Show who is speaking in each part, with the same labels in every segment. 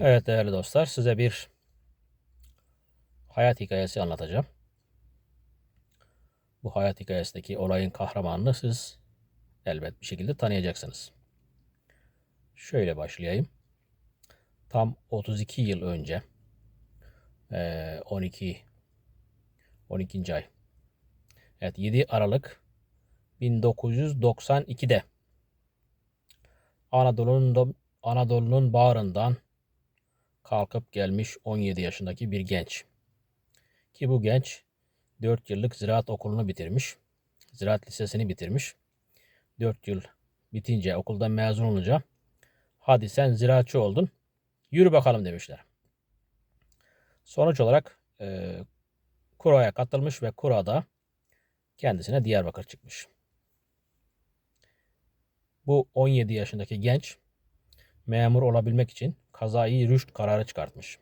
Speaker 1: Evet değerli dostlar size bir hayat hikayesi anlatacağım. Bu hayat hikayesindeki olayın kahramanını siz elbet bir şekilde tanıyacaksınız. Şöyle başlayayım. Tam 32 yıl önce eee, 12 12. ay. Evet 7 Aralık 1992'de Anadolu'nun Anadolu'nun bağrından kalkıp gelmiş 17 yaşındaki bir genç. Ki bu genç 4 yıllık ziraat okulunu bitirmiş. Ziraat lisesini bitirmiş. 4 yıl bitince okuldan mezun olunca hadi sen ziraatçı oldun yürü bakalım demişler. Sonuç olarak e, kuraya katılmış ve kurada kendisine Diyarbakır çıkmış. Bu 17 yaşındaki genç memur olabilmek için kazayı rüşt kararı çıkartmış.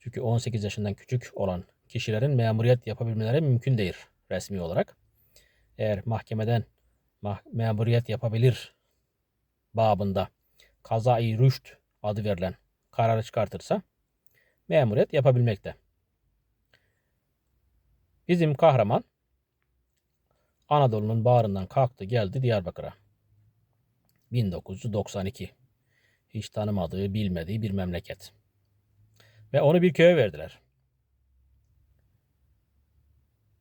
Speaker 1: Çünkü 18 yaşından küçük olan kişilerin memuriyet yapabilmeleri mümkün değil resmi olarak. Eğer mahkemeden mah- memuriyet yapabilir babında kazayı rüşt adı verilen kararı çıkartırsa memuriyet yapabilmekte. Bizim kahraman Anadolu'nun bağrından kalktı geldi Diyarbakır'a. 1992 hiç tanımadığı, bilmediği bir memleket. Ve onu bir köye verdiler.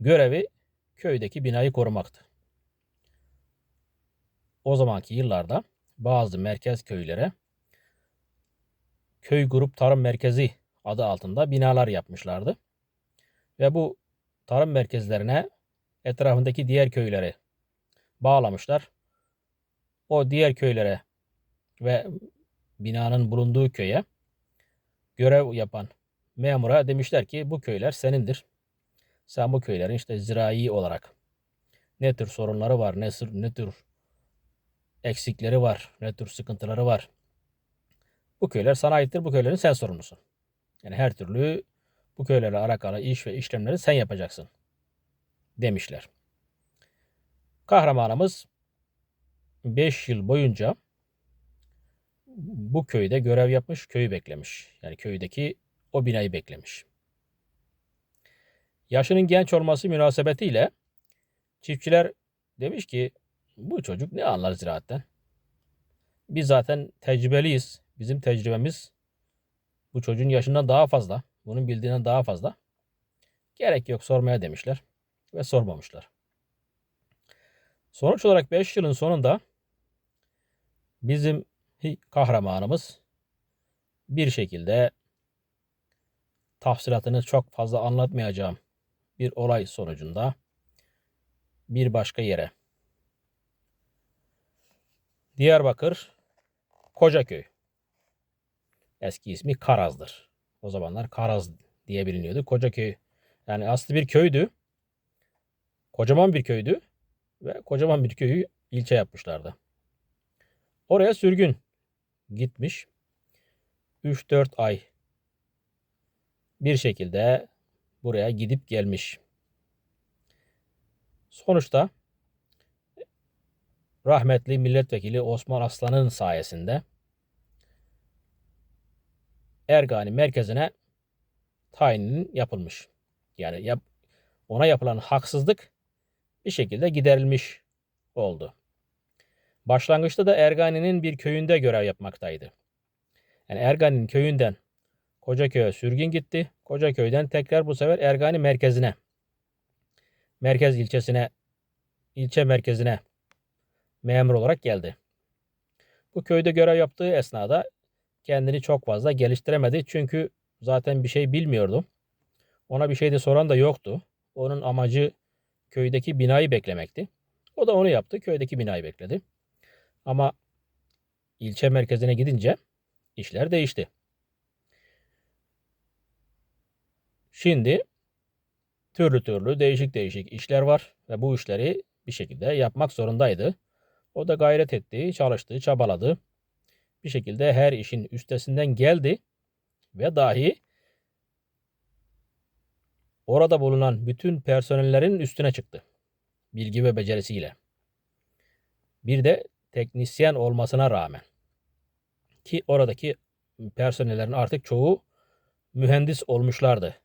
Speaker 1: Görevi köydeki binayı korumaktı. O zamanki yıllarda bazı merkez köylere köy grup tarım merkezi adı altında binalar yapmışlardı. Ve bu tarım merkezlerine etrafındaki diğer köyleri bağlamışlar. O diğer köylere ve binanın bulunduğu köye görev yapan memura demişler ki bu köyler senindir. Sen bu köylerin işte zirai olarak ne tür sorunları var, ne, ne tür eksikleri var, ne tür sıkıntıları var. Bu köyler sana aittir, bu köylerin sen sorumlusun. Yani her türlü bu köylerle alakalı iş ve işlemleri sen yapacaksın demişler. Kahramanımız 5 yıl boyunca bu köyde görev yapmış, köyü beklemiş. Yani köydeki o binayı beklemiş. Yaşının genç olması münasebetiyle çiftçiler demiş ki bu çocuk ne anlar ziraatten? Biz zaten tecrübeliyiz. Bizim tecrübemiz bu çocuğun yaşından daha fazla. Bunun bildiğinden daha fazla. Gerek yok sormaya demişler ve sormamışlar. Sonuç olarak 5 yılın sonunda bizim kahramanımız bir şekilde tafsilatını çok fazla anlatmayacağım bir olay sonucunda bir başka yere Diyarbakır Kocaköy eski ismi Karaz'dır. O zamanlar Karaz diye biliniyordu. Kocaköy yani aslı bir köydü. Kocaman bir köydü ve kocaman bir köyü ilçe yapmışlardı. Oraya sürgün gitmiş. 3-4 ay bir şekilde buraya gidip gelmiş. Sonuçta rahmetli milletvekili Osman Aslan'ın sayesinde Ergani merkezine tayinin yapılmış. Yani yap, ona yapılan haksızlık bir şekilde giderilmiş oldu. Başlangıçta da Ergani'nin bir köyünde görev yapmaktaydı. Yani Ergani'nin köyünden Kocaköy'e sürgün gitti. Kocaköy'den tekrar bu sefer Ergani merkezine, merkez ilçesine, ilçe merkezine memur olarak geldi. Bu köyde görev yaptığı esnada kendini çok fazla geliştiremedi. Çünkü zaten bir şey bilmiyordu. Ona bir şey de soran da yoktu. Onun amacı köydeki binayı beklemekti. O da onu yaptı. Köydeki binayı bekledi. Ama ilçe merkezine gidince işler değişti. Şimdi türlü türlü değişik değişik işler var ve bu işleri bir şekilde yapmak zorundaydı. O da gayret etti, çalıştı, çabaladı. Bir şekilde her işin üstesinden geldi ve dahi orada bulunan bütün personellerin üstüne çıktı. Bilgi ve becerisiyle. Bir de teknisyen olmasına rağmen ki oradaki personellerin artık çoğu mühendis olmuşlardı.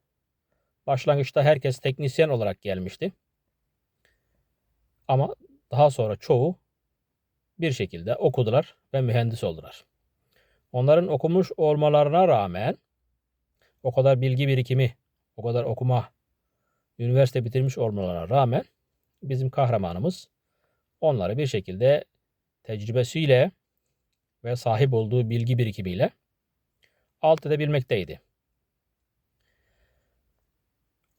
Speaker 1: Başlangıçta herkes teknisyen olarak gelmişti. Ama daha sonra çoğu bir şekilde okudular ve mühendis oldular. Onların okumuş olmalarına rağmen o kadar bilgi birikimi, o kadar okuma, üniversite bitirmiş olmalarına rağmen bizim kahramanımız onları bir şekilde tecrübesiyle ve sahip olduğu bilgi birikimiyle alt edebilmekteydi.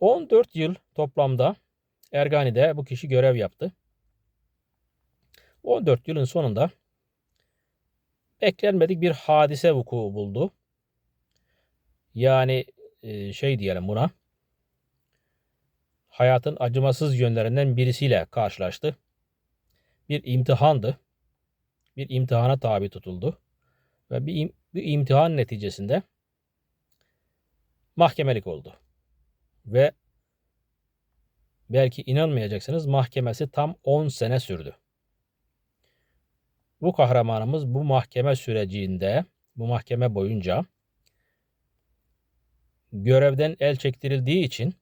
Speaker 1: 14 yıl toplamda Ergani'de bu kişi görev yaptı. 14 yılın sonunda beklenmedik bir hadise vuku buldu. Yani e, şey diyelim buna. Hayatın acımasız yönlerinden birisiyle karşılaştı. Bir imtihandı. Bir imtihana tabi tutuldu. Ve bir, bir imtihan neticesinde mahkemelik oldu. Ve belki inanmayacaksınız mahkemesi tam 10 sene sürdü. Bu kahramanımız bu mahkeme sürecinde, bu mahkeme boyunca görevden el çektirildiği için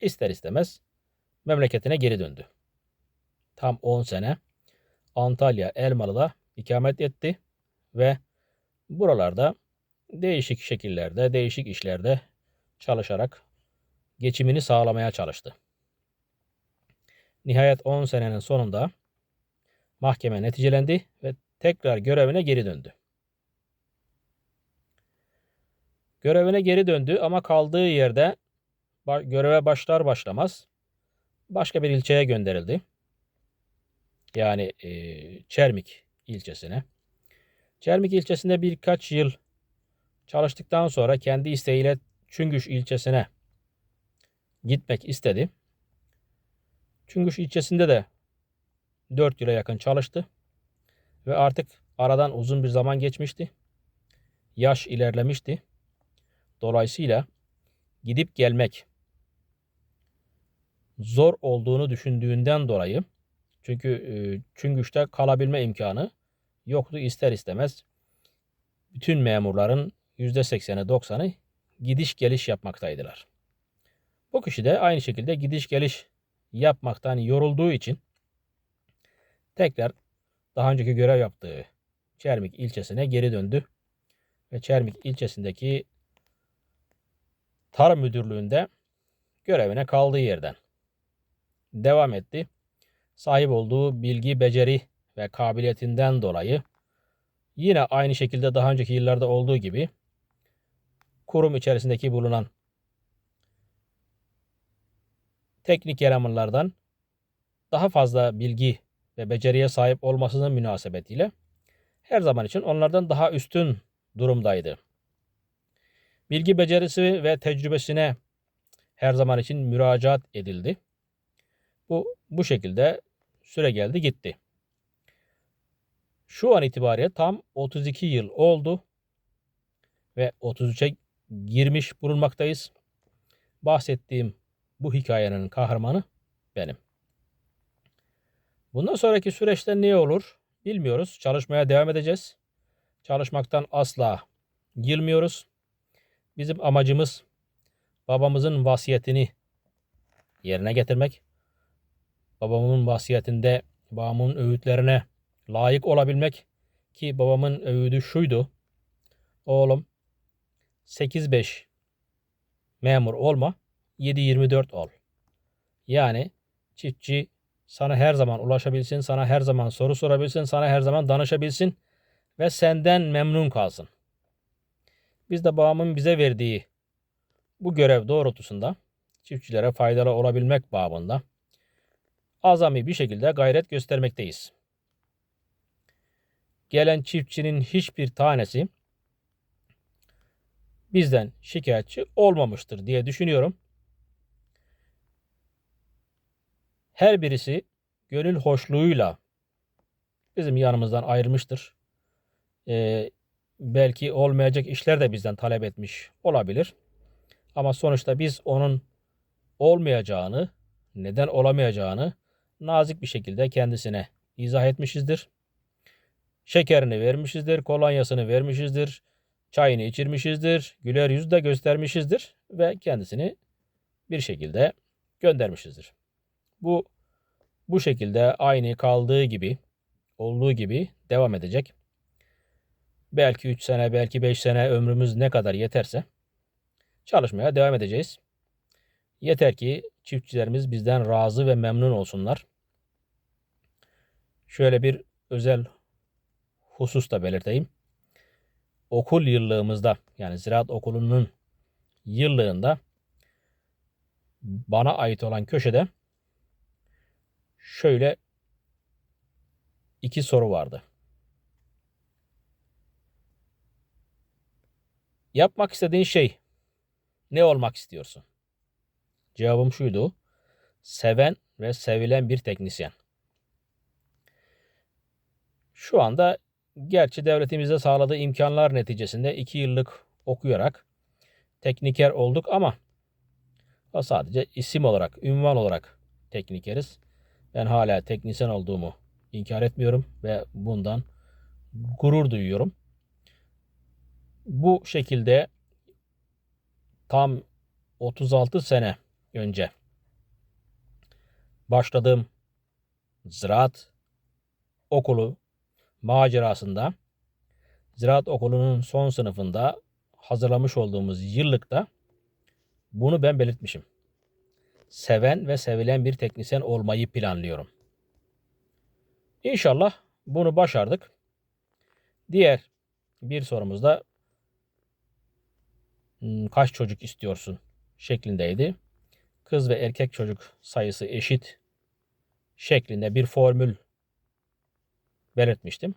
Speaker 1: ister istemez memleketine geri döndü. Tam 10 sene Antalya Elmalı'da ikamet etti ve buralarda değişik şekillerde, değişik işlerde çalışarak geçimini sağlamaya çalıştı. Nihayet 10 senenin sonunda mahkeme neticelendi ve tekrar görevine geri döndü. Görevine geri döndü ama kaldığı yerde göreve başlar başlamaz başka bir ilçeye gönderildi. Yani e, Çermik ilçesine. Çermik ilçesinde birkaç yıl çalıştıktan sonra kendi isteğiyle Çüngüş ilçesine gitmek istedi. Çüngüş ilçesinde de 4 yıla yakın çalıştı. Ve artık aradan uzun bir zaman geçmişti. Yaş ilerlemişti. Dolayısıyla gidip gelmek zor olduğunu düşündüğünden dolayı çünkü e, Çüngüş'te kalabilme imkanı yoktu ister istemez. Bütün memurların %80'i 90'ı gidiş geliş yapmaktaydılar. Bu kişi de aynı şekilde gidiş geliş yapmaktan yorulduğu için tekrar daha önceki görev yaptığı Çermik ilçesine geri döndü. Ve Çermik ilçesindeki Tarım Müdürlüğü'nde görevine kaldığı yerden devam etti. Sahip olduğu bilgi, beceri ve kabiliyetinden dolayı yine aynı şekilde daha önceki yıllarda olduğu gibi kurum içerisindeki bulunan teknik elemanlardan daha fazla bilgi ve beceriye sahip olmasının münasebetiyle her zaman için onlardan daha üstün durumdaydı. Bilgi becerisi ve tecrübesine her zaman için müracaat edildi. Bu bu şekilde süre geldi gitti. Şu an itibariyle tam 32 yıl oldu ve 33'e girmiş bulunmaktayız. Bahsettiğim bu hikayenin kahramanı benim. Bundan sonraki süreçte ne olur bilmiyoruz. Çalışmaya devam edeceğiz. Çalışmaktan asla yılmıyoruz. Bizim amacımız babamızın vasiyetini yerine getirmek. Babamın vasiyetinde babamın öğütlerine layık olabilmek ki babamın öğüdü şuydu. Oğlum 8-5 memur olma 7-24 ol. Yani çiftçi sana her zaman ulaşabilsin, sana her zaman soru sorabilsin, sana her zaman danışabilsin ve senden memnun kalsın. Biz de babamın bize verdiği bu görev doğrultusunda çiftçilere faydalı olabilmek babında azami bir şekilde gayret göstermekteyiz. Gelen çiftçinin hiçbir tanesi bizden şikayetçi olmamıştır diye düşünüyorum. Her birisi gönül hoşluğuyla bizim yanımızdan ayrılmıştır. Ee, belki olmayacak işler de bizden talep etmiş olabilir. Ama sonuçta biz onun olmayacağını, neden olamayacağını nazik bir şekilde kendisine izah etmişizdir. Şekerini vermişizdir, kolonyasını vermişizdir, çayını içirmişizdir, güler yüz de göstermişizdir ve kendisini bir şekilde göndermişizdir. Bu bu şekilde aynı kaldığı gibi, olduğu gibi devam edecek. Belki 3 sene, belki 5 sene ömrümüz ne kadar yeterse çalışmaya devam edeceğiz. Yeter ki çiftçilerimiz bizden razı ve memnun olsunlar. Şöyle bir özel husus da belirteyim. Okul yıllığımızda yani ziraat okulunun yıllığında bana ait olan köşede şöyle iki soru vardı. Yapmak istediğin şey ne olmak istiyorsun? Cevabım şuydu. Seven ve sevilen bir teknisyen. Şu anda gerçi devletimize sağladığı imkanlar neticesinde 2 yıllık okuyarak tekniker olduk ama sadece isim olarak, ünvan olarak teknikeriz. Ben hala teknisyen olduğumu inkar etmiyorum ve bundan gurur duyuyorum. Bu şekilde tam 36 sene önce başladığım ziraat okulu macerasında ziraat okulunun son sınıfında hazırlamış olduğumuz yıllıkta bunu ben belirtmişim. Seven ve sevilen bir teknisyen olmayı planlıyorum. İnşallah bunu başardık. Diğer bir sorumuzda "Hmm, kaç çocuk istiyorsun şeklindeydi. Kız ve erkek çocuk sayısı eşit şeklinde bir formül belirtmiştim.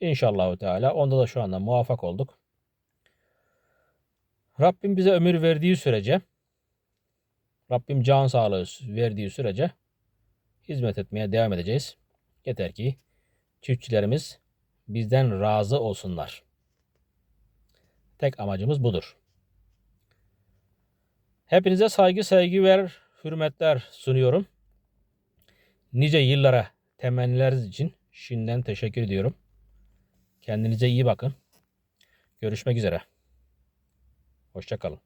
Speaker 1: İnşallah Teala onda da şu anda muvaffak olduk. Rabbim bize ömür verdiği sürece Rabbim can sağlığı verdiği sürece hizmet etmeye devam edeceğiz. Yeter ki çiftçilerimiz bizden razı olsunlar. Tek amacımız budur. Hepinize saygı, sevgi ve hürmetler sunuyorum. Nice yıllara temennileriniz için şimdiden teşekkür ediyorum. Kendinize iyi bakın. Görüşmek üzere. Hoşçakalın.